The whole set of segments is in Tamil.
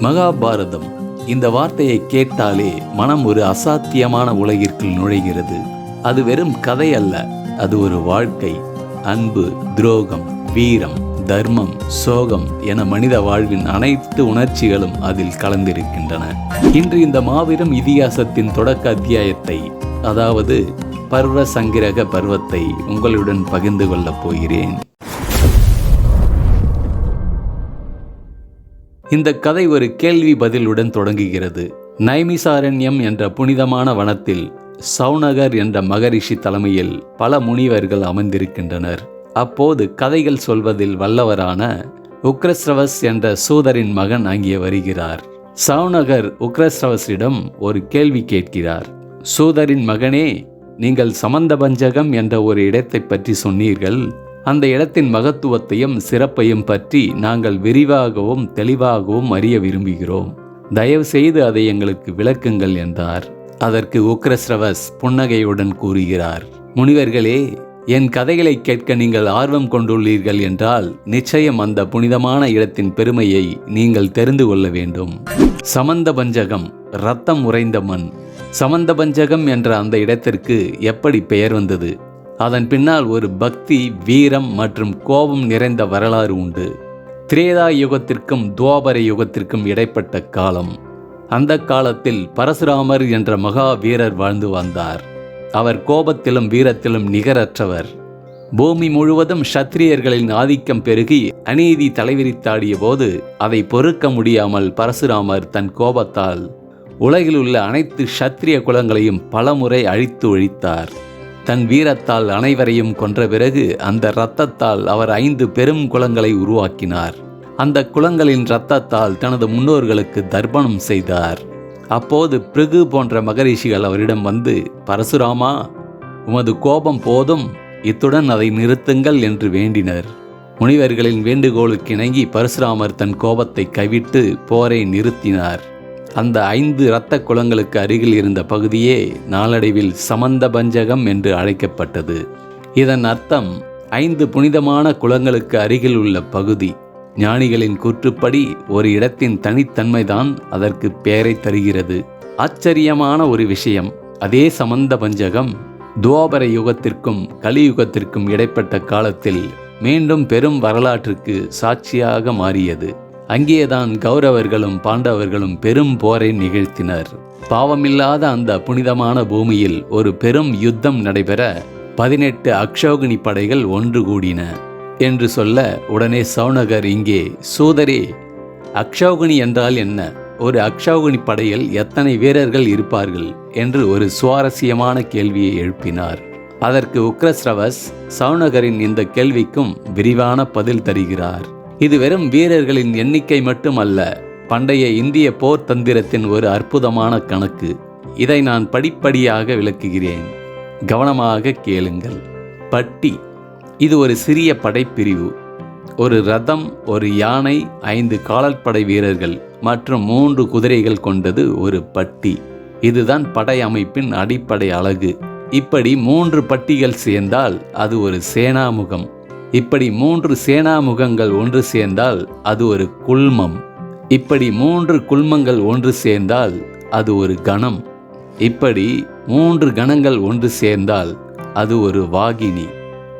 மகாபாரதம் இந்த வார்த்தையை கேட்டாலே மனம் ஒரு அசாத்தியமான உலகிற்குள் நுழைகிறது. அது வெறும் கதை அல்ல அது ஒரு வாழ்க்கை. அன்பு துரோகம் வீரம் தர்மம் சோகம் என மனித வாழ்வின் அனைத்து உணர்ச்சிகளும் அதில் கலந்திருக்கின்றன. இன்று இந்த மாபெரும் இதிகாசத்தின் தொடக்க அத்தியாயத்தை அதாவது பர்வ சங்கிரக பர்வத்தை உங்களுடன் பகிர்ந்து கொள்ளப் போகிறேன். இந்த கதை ஒரு கேள்வி பதிலுடன் தொடங்குகிறது. நைமிசாரண்யம் என்ற புனிதமான வனத்தில் சௌநகர் என்ற மகரிஷி தலைமையில் பல முனிவர்கள் அமர்ந்திருக்கின்றனர். அப்போது கதைகள் சொல்வதில் வல்லவரான உக்ரஸ்ரவஸ் என்ற சூதரின் மகன் அங்கே வருகிறார். சௌநகர் உக்ரஸ்ரவஸிடம் ஒரு கேள்வி கேட்கிறார். சூதரின் மகனே நீங்கள் சமந்த பஞ்சகம் என்ற ஒரு இடத்தை பற்றி சொன்னீர்கள். அந்த இடத்தின் மகத்துவத்தையும் சிறப்பையும் பற்றி நாங்கள் விரிவாகவும் தெளிவாகவும் அறிய விரும்புகிறோம். தயவு செய்து அதை எங்களுக்கு விளக்குங்கள் என்றார். அதற்கு உக்ரஸ்ரவஸ் புன்னகையுடன் கூறுகிறார் முனிவர்களே என் கதைகளை கேட்க நீங்கள் ஆர்வம் கொண்டுள்ளீர்கள் என்றால் நிச்சயம் அந்த புனிதமான இடத்தின் பெருமையை நீங்கள் தெரிந்து கொள்ள வேண்டும். சமந்த பஞ்சகம் ரத்தம் உறைந்த மண். சமந்த பஞ்சகம் என்ற அந்த இடத்திற்கு எப்படி பெயர் வந்தது? அதன் பின்னால் ஒரு பக்தி வீரம் மற்றும் கோபம் நிறைந்த வரலாறு உண்டு. திரேதா யுகத்திற்கும் துவாபர யுகத்திற்கும் இடைப்பட்ட காலம். அந்த காலத்தில் பரசுராமர் என்ற மகா வீரர் வாழ்ந்து வந்தார். அவர் கோபத்திலும் வீரத்திலும் நிகரற்றவர். பூமி முழுவதும் சத்திரியர்களின் ஆதிக்கம் பெருகி அநீதி தலைவிரித்தாடிய போது அதை பொறுக்க முடியாமல் பரசுராமர் தன் கோபத்தால் உலகில் உள்ள அனைத்து சத்திரிய குலங்களையும் பலமுறை அழித்து ஒழித்தார். தன் வீரத்தால் அனைவரையும் கொன்ற பிறகு அந்த இரத்தத்தால் அவர் ஐந்து பெரும் குலங்களை உருவாக்கினார். அந்த குலங்களின் இரத்தத்தால் தனது முன்னோர்களுக்கு தர்ப்பணம் செய்தார். அப்போது பிருகு போன்ற மகரிஷிகள் அவரிடம் வந்து பரசுராமா உமது கோபம் போதும் இத்துடன் அதை நிறுத்துங்கள் என்று வேண்டினர். முனிவர்களின் வேண்டுகோளுக்கு இணங்கி பரசுராமர் தன் கோபத்தை கைவிட்டு போரை நிறுத்தினார். அந்த ஐந்து இரத்த குளங்களுக்கு அருகில் இருந்த பகுதியே நாளடைவில் சமந்த பஞ்சகம் என்று அழைக்கப்பட்டது. இதன் அர்த்தம் ஐந்து புனிதமான குளங்களுக்கு அருகில் உள்ள பகுதி. ஞானிகளின் கூற்றுப்படி ஒரு இடத்தின் தனித்தன்மைதான் அதற்கு பெயரை தருகிறது. ஆச்சரியமான ஒரு விஷயம் அதே சமந்த பஞ்சகம் துவாபர யுகத்திற்கும் கலியுகத்திற்கும் இடைப்பட்ட காலத்தில் மீண்டும் பெரும் வரலாற்றுக்கு சாட்சியாக மாறியது. அங்கேதான் கௌரவர்களும் பாண்டவர்களும் பெரும் போரை நிகழ்த்தினர். பாவமில்லாத அந்த புனிதமான பூமியில் ஒரு பெரும் யுத்தம் நடைபெற பதினெட்டு அக்ஷோகினி படைகள் ஒன்று கூடின. என்று சொல்ல உடனே சௌனகர் இங்கே சூதரே அக்ஷோகினி என்றால் என்ன? ஒரு அக்ஷோகினி படையில் எத்தனை வீரர்கள் இருப்பார்கள்? என்று ஒரு சுவாரஸ்யமான கேள்வியை எழுப்பினார். அதற்கு உக்ரஸ்ரவஸ் சௌனகரின் இந்த கேள்விக்கும் விரிவான பதில் தருகிறார். இது வெறும் வீரர்களின் எண்ணிக்கை மட்டுமல்ல பண்டைய இந்திய போர் தந்திரத்தின் ஒரு அற்புதமான கணக்கு. இதை நான் படிப்படியாக விளக்குகிறேன். கவனமாக கேளுங்கள். பட்டி. இது ஒரு சிறிய படைப்பிரிவு. ஒரு ரதம் ஒரு யானை ஐந்து காலாட்படை வீரர்கள் மற்றும் மூன்று குதிரைகள் கொண்டது ஒரு பட்டி. இதுதான் படை அமைப்பின் அடிப்படை அழகு. இப்படி மூன்று பட்டிகள் சேர்ந்தால் அது ஒரு சேனாமுகம். இப்படி மூன்று சேனாமுகங்கள் ஒன்று சேர்ந்தால் அது ஒரு குல்மம் இப்படி மூன்று குல்மங்கள் ஒன்று சேர்ந்தால் அது ஒரு கணம். இப்படி மூன்று கணங்கள் ஒன்று சேர்ந்தால் அது ஒரு வாகினி.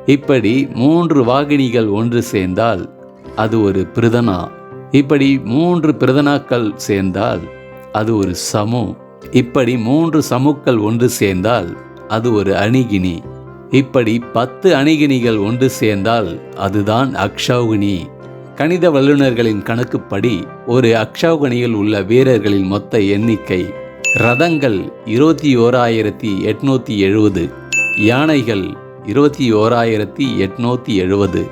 இப்படி மூன்று வாகினிகள் ஒன்று சேர்ந்தால் அது ஒரு பிரதனா. இப்படி மூன்று பிரதனாக்கள் சேர்ந்தால் அது ஒரு சமு. இப்படி மூன்று சமுக்கள் ஒன்று சேர்ந்தால் அது ஒரு அணிகினி. இப்படி பத்து அணிகினிகள் ஒன்று சேர்ந்தால் அதுதான் அக்ஷௌகினி கணித வல்லுநர்களின் கணக்குப்படி ஒரு அக்ஷௌகணியில் உள்ள வீரர்களின் மொத்த எண்ணிக்கை ரதங்கள் இருபத்தி ஓராயிரத்தி எட்நூத்தி எழுபது யானைகள் இருபத்தி ஓராயிரத்தி எட்நூத்தி எழுபது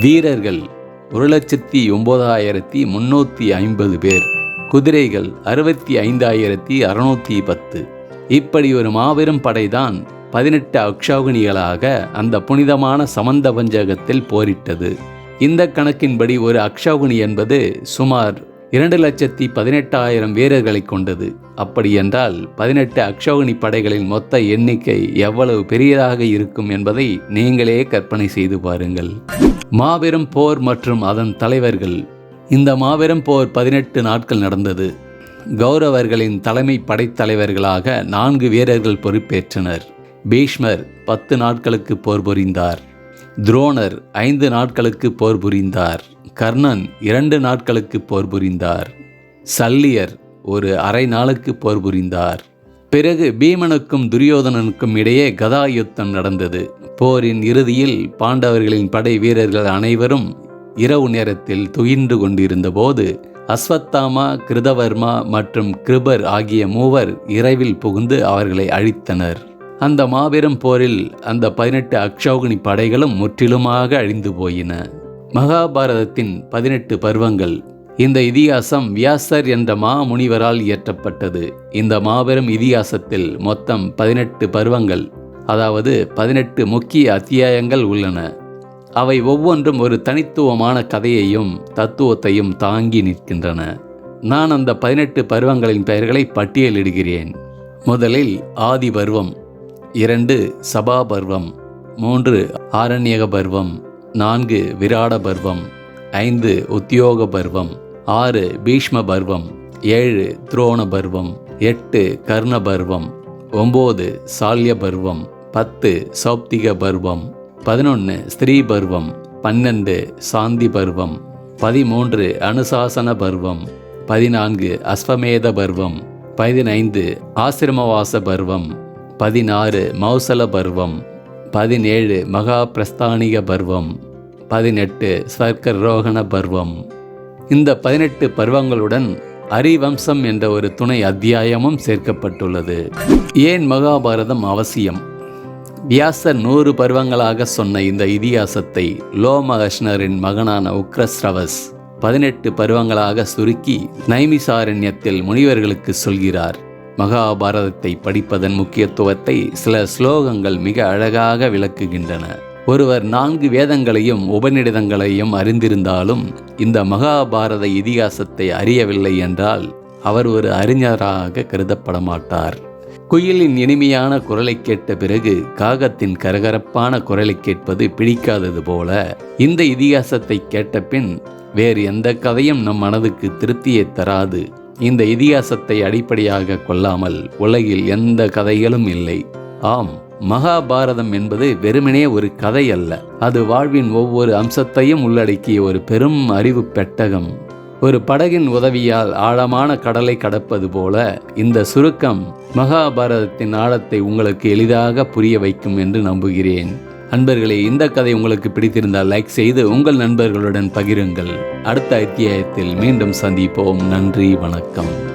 வீரர்கள் ஒரு லட்சத்தி ஒன்பதாயிரத்தி முன்னூற்றி ஐம்பது பேர் குதிரைகள் அறுபத்தி ஐந்தாயிரத்தி அறுநூத்தி பத்து. இப்படி ஒரு மாபெரும் படைதான் பதினெட்டு அக்ஷௌகினிகளாக அந்த புனிதமான சமந்த பஞ்சகத்தில் போரிட்டது. இந்த கணக்கின்படி ஒரு அக்ஷௌகினி என்பது சுமார் இரண்டு லட்சத்தி பதினெட்டாயிரம் வீரர்களை கொண்டது. அப்படியென்றால் பதினெட்டு அக்ஷௌகினி படைகளின் மொத்த எண்ணிக்கை எவ்வளவு பெரியதாக இருக்கும் என்பதை நீங்களே கற்பனை செய்து பாருங்கள். மாபெரும் போர் மற்றும் அதன் தலைவர்கள். இந்த மாபெரும் போர் பதினெட்டு நாட்கள் நடந்தது. கௌரவர்களின் தலைமை படைத்தலைவர்களாக நான்கு வீரர்கள் பொறுப்பேற்றனர். பீஷ்மர் பத்து நாட்களுக்கு போர் புரிந்தார். துரோணர் ஐந்து நாட்களுக்கு போர் புரிந்தார். கர்ணன் இரண்டு நாட்களுக்கு போர் புரிந்தார். சல்லியர் ஒரு அரை நாளுக்கு போர் புரிந்தார். பிறகு பீமனுக்கும் துரியோதனனுக்கும் இடையே கதா யுத்தம் நடந்தது. போரின் இறுதியில் பாண்டவர்களின் படை வீரர்கள் அனைவரும் இரவு நேரத்தில் துயின்று கொண்டிருந்தபோது அஸ்வத்தாமா கிருதவர்மா மற்றும் கிருபர் ஆகிய மூவர் இரவில் புகுந்து அவர்களை அழித்தனர். அந்த மாபெரும் போரில் அந்த பதினெட்டு அக்ஷௌகிணி படைகளும் முற்றிலுமாக அழிந்து போயின. மகாபாரதத்தின் பதினெட்டு பருவங்கள் இந்த இதிகாசம் வியாசர் என்ற மாமுனிவரால் இயற்றப்பட்டது. இந்த மாபெரும் இதிகாசத்தில் மொத்தம் பதினெட்டு பருவங்கள் அதாவது பதினெட்டு முக்கிய அத்தியாயங்கள் உள்ளன. அவை ஒவ்வொன்றும் ஒரு தனித்துவமான கதையையும் தத்துவத்தையும் தாங்கி நிற்கின்றன. நான் அந்த பதினெட்டு பருவங்களின் பெயர்களை பட்டியலிடுகிறேன். முதலில் ஆதி பருவம் இரண்டு சபா பருவம் மூன்று ஆரண்யக பருவம் நான்கு விராட பருவம் ஐந்து உத்தியோக பருவம் ஆறு பீஷ்ம பருவம் ஏழு துரோண பருவம் எட்டு கர்ண பருவம் ஒம்பது சால்ய பருவம் பத்து சௌப்திக பருவம் பதினொன்று ஸ்திரீ பருவம் பன்னெண்டு சாந்தி பருவம் பதிமூன்று அனுசாசன பருவம் பதினான்கு அஸ்வமேத பருவம் பதினைந்து ஆசிரமவாச பருவம் பதினாறு மௌசல பருவம் பதினேழு மகா பிரஸ்தானிக பருவம் பதினெட்டு ஸ்வர்க்கரோகண பருவம். இந்த பதினெட்டு பருவங்களுடன் அரிவம்சம் என்ற ஒரு துணை அத்தியாயமும் சேர்க்கப்பட்டுள்ளது. ஏன் மகாபாரதம் அவசியம்? வியாசர் நூறு பருவங்களாக சொன்ன இந்த இதிகாசத்தை லோமகஷ்ணரின் மகனான உக்ரஸ்ரவஸ் பதினெட்டு பருவங்களாக சுருக்கி நைமிசாரண்யத்தில் முனிவர்களுக்கு சொல்கிறார். மகாபாரதத்தை படிப்பதன் முக்கியத்துவத்தை சில ஸ்லோகங்கள் மிக அழகாக விளக்குகின்றன. ஒருவர் நான்கு வேதங்களையும் உபநிடதங்களையும் அறிந்திருந்தாலும் இந்த மகாபாரத இதிகாசத்தை அறியவில்லை என்றால் அவர் ஒரு அறிஞராக கருதப்பட மாட்டார் குயிலின் இனிமையான குரலை கேட்ட பிறகு காகத்தின் கரகரப்பான குரலை கேட்பது பிடிக்காதது போல இந்த இதிகாசத்தை கேட்ட பின் வேறு எந்த கதையும் நம் மனதுக்கு திருப்தியை தராது. இந்த இதிகாசத்தை அடிப்படையாக கொள்ளாமல் உலகில் எந்த கதைகளும் இல்லை. ஆம் மகாபாரதம் என்பது வெறுமனே ஒரு கதை அல்ல. அது வாழ்வின் ஒவ்வொரு அம்சத்தையும் உள்ளடக்கிய ஒரு பெரும் அறிவு பெட்டகம். ஒரு படகின் உதவியால் ஆழமான கடலை கடப்பது போல இந்த சுருக்கம் மகாபாரதத்தின் ஆழத்தை உங்களுக்கு எளிதாக புரிய வைக்கும் என்று நம்புகிறேன். அன்பர்களே இந்த கதை உங்களுக்கு பிடித்திருந்தால் லைக் செய்து உங்கள் நண்பர்களுடன் பகிருங்கள். அடுத்த அத்தியாயத்தில் மீண்டும் சந்திப்போம். நன்றி வணக்கம்.